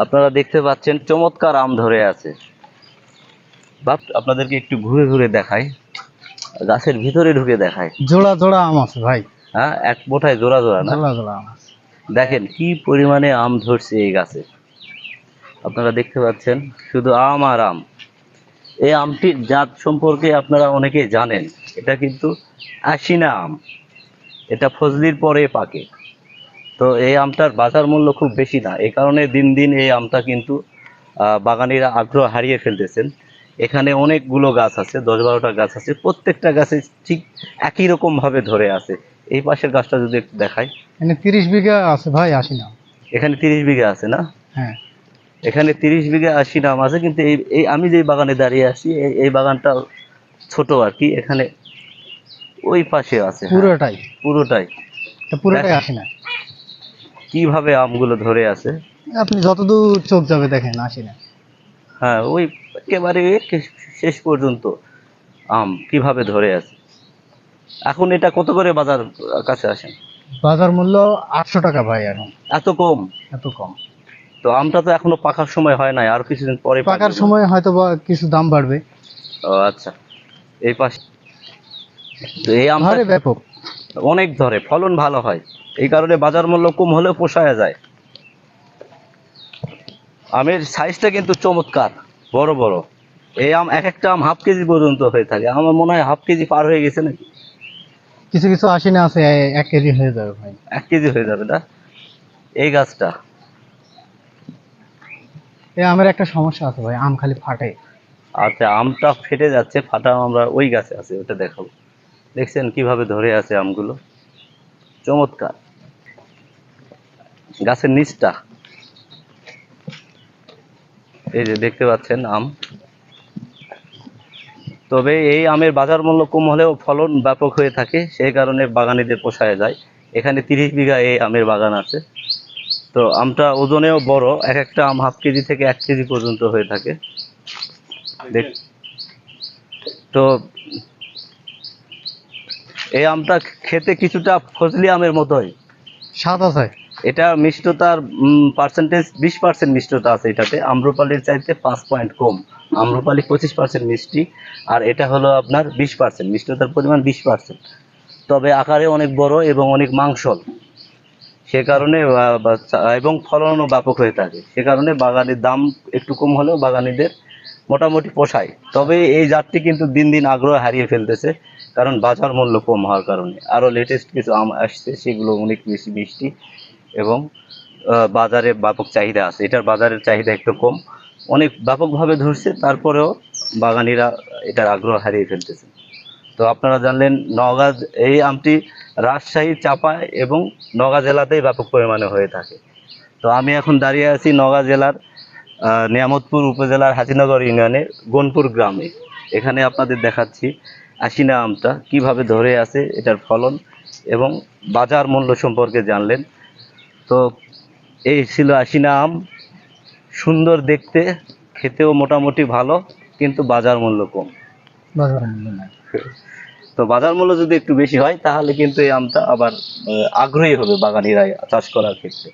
আপনারা দেখতে পাচ্ছেন চমৎকার আম ধরে আছে। বাপ আপনাদেরকে একটু ঘুরে ঘুরে দেখাই। গাছের ভিতরে ঢুকে দেখায় জোড়া জোড়া আম আছে ভাই। হ্যাঁ এক বোঠায় জোড়া জোড়া না? জোড়া জোড়া আম আছে। দেখেন কি পরিমাণে আম ধরছে এই গাছে। আপনারা দেখতে পাচ্ছেন শুধু আম আর আম। এই আমটির জাত সম্পর্কে আপনারা অনেকেই জানেন। এটা কিন্তু আশিনা আম। এটা ফজলির পরে পাকে। তো এই আমটার বাজার মূল্য খুব বেশি না। এই কারণে দিন দিন এই আমটা কিন্তু বাগানিরা আগ্রহ হারিয়ে ফেলতেছেন। এখানে অনেকগুলো গাছ আছে দশ বারোটা গাছ আছে প্রত্যেকটা গাছে ঠিক একই রকম ভাবে ধরে আছে। এই পাশের গাছটা যদি একটু দেখাই। এখানে তিরিশ বিঘা আছে ভাই আসি না এখানে তিরিশ বিঘা আছে না? হ্যাঁ। এখানে তিরিশ বিঘা আশি নাম আছে কিন্তু এই এই আমি যে বাগানে দাঁড়িয়ে আছি এই বাগানটা ছোট আর কি। এখানে ওই পাশে আছে হ্যাঁ, পুরোটাই। পুরোটাই। পুরোটাই আসি না কীভাবে আমগুলো ধরে আছে? আপনি যতদূর চোখ যাবে দেখেন আসি না। হ্যাঁ ওই একেবারে শেষ পর্যন্ত আম কীভাবে ধরে আছে? এখন এটা কত করে বাজার কাছে আসেন বাজার মূল্য আটশো টাকা ভাই এখন। এত কম? এত কম। তো আমটা তো এখনও পাকার সময় হয় নাই আর কিছুদিন পরে পাকার সময় হয়তো বা কিছু দাম বাড়বে। ও আচ্ছা। এই পাশে তো এই আমটা ভারে ব্যাপক। অনেক ধরে ফলন ভালো হয়। এই কারণে বাজার মূল্য কম হলেও পোষায় যায়। আমের সাইজটা কিন্তু চমৎকার বড় বড়। এই আম এক একটা আম হাফ কেজি পর্যন্ত হয়ে থাকে। আমার মনে হয় হাফ কেজি পার হয়ে গেছে নাকি? কিছু কিছু আসি না আছে এক কেজি হয়ে যাবে ভাই। এক কেজি হয়ে যাবে না? এই গাছটা। এই আমের একটা সমস্যা আছে ভাই আম খালি ফাটে। আচ্ছা আমটা ফেটে যাচ্ছে ফাটা আমরা ওই গাছে আছে ওটা দেখাবো। দেখছেন কীভাবে ধরে আছে আমগুলো? চমৎকার। গাছের নিচটা। এই যে দেখতে পাচ্ছেন আম। তবে এই আমের বাজার মূল্য কম হলেও ফলন ব্যাপক হয়ে থাকে, সেই কারণে বাগানিদের পোষায় যায়। এখানে তিরিশ বিঘা এই আমের বাগান আছে। তো আমটা ওজনেও বড়, এক একটা আম হাফ কেজি থেকে এক কেজি পর্যন্ত হয়ে থাকে। তো এই আমটা খেতে কিছুটা ফজলি আমের মতোই। স্বাদ আছে? এটা মিষ্টতার পার্সেন্টেজ বিশ পার্সেন্ট মিষ্টতা আছে এটাতে। আম্রপালির চাইতে পাঁচ পয়েন্ট কম। আম্রপালি পঁচিশ পার্সেন্ট মিষ্টি। আর এটা হলো আপনার বিশ পার্সেন্ট মিষ্টতার পরিমাণ বিশ পার্সেন্ট তবে আকারে অনেক বড় এবং অনেক মাংসল। সে কারণে এবং ফলনও ব্যাপক হয়ে থাকে। সে কারণে বাগানের দাম একটু কম হলেও বাগানিদের মোটামুটি পোষায়। তবে এই জাতটি কিন্তু দিন দিন আগ্রহ হারিয়ে ফেলতেছে। কারণ বাজার মূল্য কম হওয়ার কারণে। আরও লেটেস্ট কিছু আম আসছে, সেগুলো অনেক বেশি মিষ্টি এবং বাজারে ব্যাপক চাহিদা আছে। এটার বাজারের চাহিদা একটু কম। অনেক ব্যাপকভাবে ধরছে, তারপরেও বাগানিরা এটার আগ্রহ হারিয়ে ফেলতেছে। তো আপনারা জানলেন, নওগাঁ এই আমটি রাজশাহী চাপায় এবং নওগাঁ জেলাতেই ব্যাপক পরিমাণে হয়ে থাকে। তো আমি এখন দাঁড়িয়ে আছি নওগাঁ জেলার নিয়ামতপুর উপজেলার হাজিনগর ইউনিয়নের গনপুর গ্রামে। এখানে আপনাদের দেখাচ্ছি আশিনা আমটা কীভাবে ধরে আছে এটার ফলন এবং বাজার মূল্য সম্পর্কে জানলেন। তো এই ছিল আশিনা আম সুন্দর দেখতে খেতেও মোটামুটি ভালো কিন্তু বাজার মূল্য কম। বাজার মূল্য নাই। তো বাজার মূল্য যদি একটু বেশি হয় তাহলে কিন্তু এই আমটা আবার আগ্রহী হবে বাগানিরা চাষ করার ক্ষেত্রে।